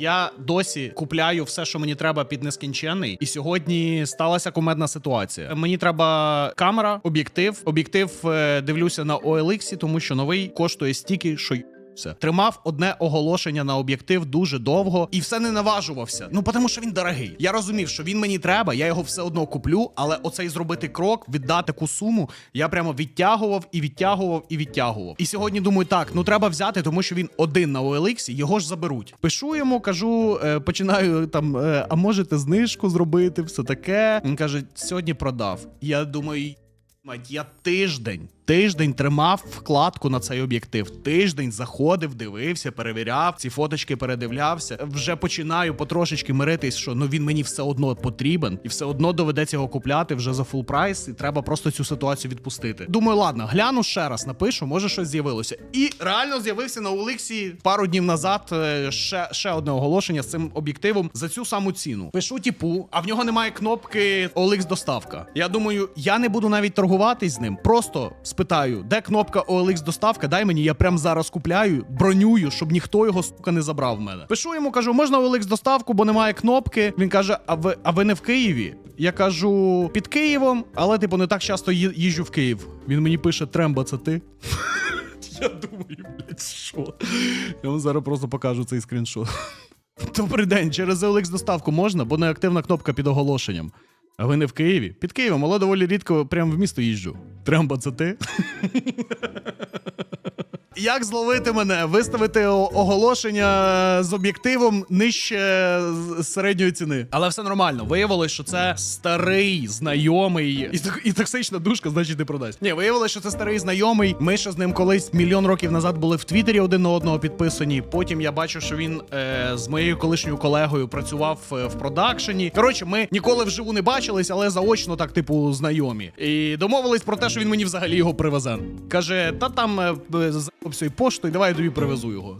Я досі купляю все, що мені треба під нескінченний. І сьогодні сталася кумедна ситуація. Мені треба камера, об'єктив. Об'єктив е, дивлюся на OLX, тому що новий коштує стільки, що все. Тримав одне оголошення на об'єктив дуже довго і все не наважувався. Ну тому що він дорогий. Я розумів, що він мені треба, я його все одно куплю, але оцей зробити крок, віддати таку суму, я прямо відтягував і відтягував і відтягував. І сьогодні думаю, так, ну треба взяти, тому що він один на OLX, його ж заберуть. Пишу йому, кажу, е, починаю там, е, а можете знижку зробити, все таке. Він каже, сьогодні продав. Я думаю. Я тиждень, тиждень тримав вкладку на цей об'єктив. Тиждень заходив, дивився, перевіряв, ці фоточки передивлявся. Вже починаю потрошечки миритись, що ну він мені все одно потрібен, і все одно доведеться його купляти вже за фул прайс, і треба просто цю ситуацію відпустити. Думаю, ладно, гляну ще раз, напишу, може щось з'явилося. І реально з'явився на Олексі пару днів назад е, ще, ще одне оголошення з цим об'єктивом за цю саму ціну. Пишу типу, а в нього немає кнопки OLX доставка. Я думаю, я не буду навіть торгуватись з ним. Просто спитаю, де кнопка OLX доставка, дай мені, я прям зараз купляю, бронюю, щоб ніхто його сука не забрав в мене. Пишу йому, кажу, можна OLX доставку, бо немає кнопки. Він каже: А ви, а ви не в Києві? Я кажу, під Києвом, але типу не так часто їжджу в Київ. Він мені пише: Тремба, це ти. Я думаю, блядь, що? Я вам зараз просто покажу цей скріншот. Добрий день, через OLX доставку можна, бо неактивна кнопка під оголошенням. А ви не в Києві? Під Києвом, але доволі рідко прямо в місто їжджу. Трамба, це ти? Як зловити мене? Виставити оголошення з об'єктивом нижче середньої ціни. Але все нормально. Виявилось, що це старий знайомий. І, і токсична душка, значить, не продасть. Ні, виявилось, що це старий знайомий. Ми ще з ним колись мільйон років назад були в Твіттері один на одного підписані. Потім я бачу, що він е, з моєю колишньою колегою працював е, в продакшені. Коротше, ми ніколи вживу не бачились, але заочно так, типу, знайомі. І домовились про те, що він мені взагалі його привезе. Каже: та там е, з цією поштою, давай я тобі привезу його.